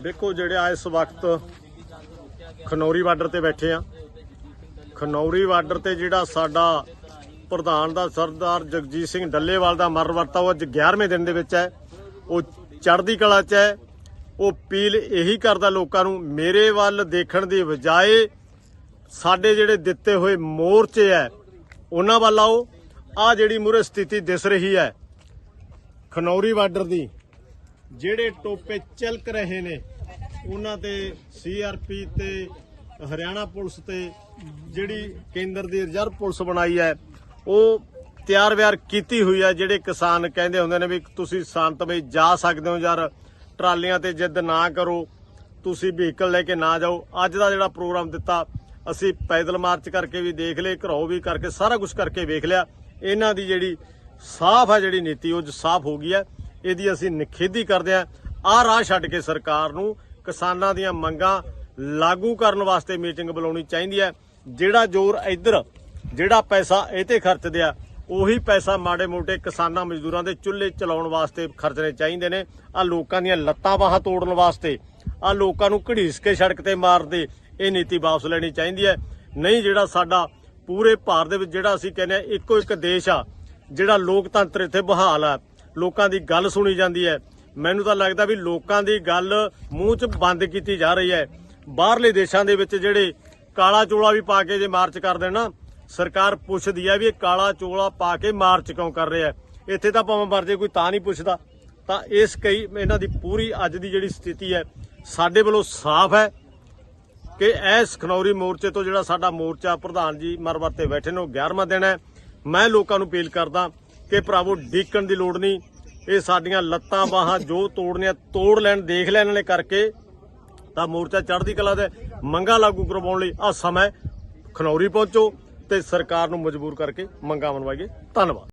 ਦੇਖੋ ਜਿਹੜੇ ਆ ਇਸ ਵਕਤ ਖਨੌਰੀ ਬਾਰਡਰ ਤੇ ਬੈਠੇ ਆ। ਖਨੌਰੀ ਬਾਰਡਰ ਤੇ ਜਿਹੜਾ ਸਾਡਾ ਪ੍ਰਧਾਨ ਦਾ ਸਰਦਾਰ ਜਗਜੀਤ ਸਿੰਘ ਡੱਲੇਵਾਲ ਦਾ ਮਰਨ ਵਰਤਾ ਉਹ ਅੱਜ 11ਵੇਂ ਦਿਨ ਦੇ ਵਿੱਚ ਹੈ। ਉਹ ਚੜ੍ਹਦੀ ਕਲਾ 'ਚ ਹੈ। ਉਹ ਅਪੀਲ ਇਹੀ ਕਰਦਾ ਲੋਕਾਂ ਨੂੰ, ਮੇਰੇ ਵੱਲ ਦੇਖਣ ਦੀ ਬਜਾਏ ਸਾਡੇ ਜਿਹੜੇ ਦਿੱਤੇ ਹੋਏ ਮੋਰਚੇ ਹੈ, ਉਹਨਾਂ ਵੱਲ ਆਓ। ਆ ਜਿਹੜੀ ਮੂਰੇ ਸਥਿਤੀ ਦਿਸ ਰਹੀ ਹੈ, ਖਨੌਰੀ ਬਾਰਡਰ ਦੀ ਜਿਹੜੇ ਟੋਪੇ ਚਲਕ ਰਹੇ ਨੇ, ਉਹਨਾਂ ਤੇ ਸੀਆਰਪੀ ਤੇ, ਹਰਿਆਣਾ ਪੁਲਿਸ ਤੇ ਜਿਹੜੀ ਕੇਂਦਰ ਦੀ ਰਿਜ਼ਰਵ ਪੁਲਿਸ ਬਣਾਈ ਹੈ, ਉਹ ਤਿਆਰ ਵਿਆਰ ਕੀਤੀ ਹੋਈ ਹੈ, ਜਿਹੜੇ ਕਿਸਾਨ ਕਹਿੰਦੇ ਹੁੰਦੇ ਨੇ ਵੀ ਤੁਸੀਂ ਸ਼ਾਂਤਮਈ ਜਾ ਸਕਦੇ ਹੋ ਯਾਰ, ਟਰਾਲੀਆਂ ਤੇ ਜਿੱਦ ਨਾ ਕਰੋ, ਤੁਸੀਂ ਵਹੀਕਲ ਲੈ ਕੇ ਨਾ ਜਾਓ। ਅੱਜ ਦਾ ਜਿਹੜਾ ਪ੍ਰੋਗਰਾਮ ਦਿੱਤਾ, ਅਸੀਂ ਪੈਦਲ ਮਾਰਚ ਕਰਕੇ ਵੀ ਦੇਖ ਲਏ, ਘਰੋਂ ਵੀ ਕਰਕੇ, ਸਾਰਾ ਕੁਝ ਕਰਕੇ ਵੇਖ ਲਿਆ। ਇਹਨਾਂ ਦੀ ਜਿਹੜੀ ਸਾਫ਼ ਹੈ, ਜਿਹੜੀ ਨੀਤੀ, ਉਹ ਸਾਫ਼ ਹੋ ਗਈ ਹੈ। ਇਹਦੀ ਅਸੀਂ ਨਿਖੇਧੀ ਕਰਦੇ ਹਾਂ। ਆਹ ਰਾਹ ਛੱਡ ਕੇ ਸਰਕਾਰ ਨੂੰ ਕਿਸਾਨਾਂ ਦੀਆਂ ਮੰਗਾਂ ਲਾਗੂ ਕਰਨ ਵਾਸਤੇ ਮੀਟਿੰਗ ਬੁਲਾਉਣੀ ਚਾਹੀਦੀ ਹੈ। ਜਿਹੜਾ ਜ਼ੋਰ ਇੱਧਰ, ਜਿਹੜਾ ਪੈਸਾ ਇਹ ਤੇ ਖਰਚਦੇ ਆ, ਉਹੀ ਪੈਸਾ ਮਾੜੇ ਮੋਟੇ ਕਿਸਾਨਾਂ ਮਜ਼ਦੂਰਾਂ ਦੇ ਚੁੱਲ੍ਹੇ ਚਲਾਉਣ ਵਾਸਤੇ ਖਰਚਣੇ ਚਾਹੀਦੇ ਨੇ। ਆ ਲੋਕਾਂ ਦੀਆਂ ਲੱਤਾਂ ਬਾਹਾਂ ਤੋੜਨ ਵਾਸਤੇ ਆ ਲੋਕਾਂ ਨੂੰ ਘੜੀਸ ਕੇ ਸੜਕ ਤੇ ਮਾਰਦੇ ਇਹ ਨੀਤੀ ਵਾਪਸ ਲੈਣੀ ਚਾਹੀਦੀ ਹੈ। ਨਹੀਂ, ਜਿਹੜਾ ਸਾਡਾ ਪੂਰੇ ਭਾਰਤ ਦੇ ਵਿੱਚ ਜਿਹੜਾ ਅਸੀਂ ਕਹਿੰਦੇ ਆ ਇੱਕੋ ਇੱਕ ਦੇਸ਼ ਆ, ਜਿਹੜਾ ਲੋਕਤੰਤਰ ਇੱਥੇ ਬਹਾਲ ਆ ਲੋਕਾਂ ਦੀ ਗੱਲ ਸੁਣੀ ਜਾਂਦੀ ਹੈ। ਮੈਨੂੰ ਤਾਂ ਲੱਗਦਾ ਵੀ ਲੋਕਾਂ ਦੀ ਗੱਲ ਮੂੰਹ 'ਚ ਬੰਦ ਕੀਤੀ ਜਾ ਰਹੀ ਹੈ। ਬਾਹਰਲੇ ਦੇਸ਼ਾਂ ਦੇ ਵਿੱਚ ਜਿਹੜੇ ਕਾਲਾ ਚੋਲਾ ਵੀ ਪਾ ਕੇ ਜੇ ਮਾਰਚ ਕਰਦੇ ਨਾ, ਸਰਕਾਰ ਪੁੱਛਦੀ ਹੈ ਵੀ ਇਹ ਕਾਲਾ ਚੋਲਾ ਪਾ ਕੇ ਮਾਰਚ ਕਿਉਂ ਕਰ ਰਿਹਾ ਇੱਥੇ ਤਾਂ ਭਾਵੇਂ ਮਰ ਕੋਈ ਤਾਂ ਨਹੀਂ ਪੁੱਛਦਾ। ਤਾਂ ਇਸ ਕਈ ਇਹਨਾਂ ਦੀ ਪੂਰੀ ਅੱਜ ਦੀ ਜਿਹੜੀ ਸਥਿਤੀ ਹੈ, ਸਾਡੇ ਵੱਲੋਂ ਸਾਫ਼ ਹੈ ਕਿ ਇਹ ਖਨੌਰੀ ਮੋਰਚੇ ਤੋਂ ਜਿਹੜਾ ਸਾਡਾ ਮੋਰਚਾ ਪ੍ਰਧਾਨ ਜੀ ਮਰਵਰ ਤੇ ਬੈਠੇ ਨੇ, ਉਹ 11ਵਾਂ ਦਿਨ ਹੈ। ਮੈਂ ਲੋਕਾਂ ਨੂੰ ਅਪੀਲ ਕਰਦਾ ਕਿ ਭਰਾਵੋ, ਡੀਕਣ ਦੀ ਲੋੜ ਨਹੀਂ। ਇਹ ਸਾਡੀਆਂ ਲੱਤਾਂ ਬਾਹਾਂ ਜੋ ਤੋੜਨੀਆਂ ਤੋੜ ਲੈਣ, ਦੇਖ ਲੈਣ ਇਹਨਾਂ ਨੇ ਕਰਕੇ ਤਾਂ ਮੋਰਚਾ ਚੜ੍ਹਦੀ ਕਲਾ ਦੇ ਮੰਗਾ ਲਾਗੂ ਕਰਵਾਉਣ ਲਈ ਆ ਸਮਾਂ ਖਨੌਰੀ ਪਹੁੰਚੋ ਤੇ ਸਰਕਾਰ ਨੂੰ ਮਜਬੂਰ ਕਰਕੇ ਮੰਗਾ ਮਨਵਾਈਏ। ਧੰਨਵਾਦ।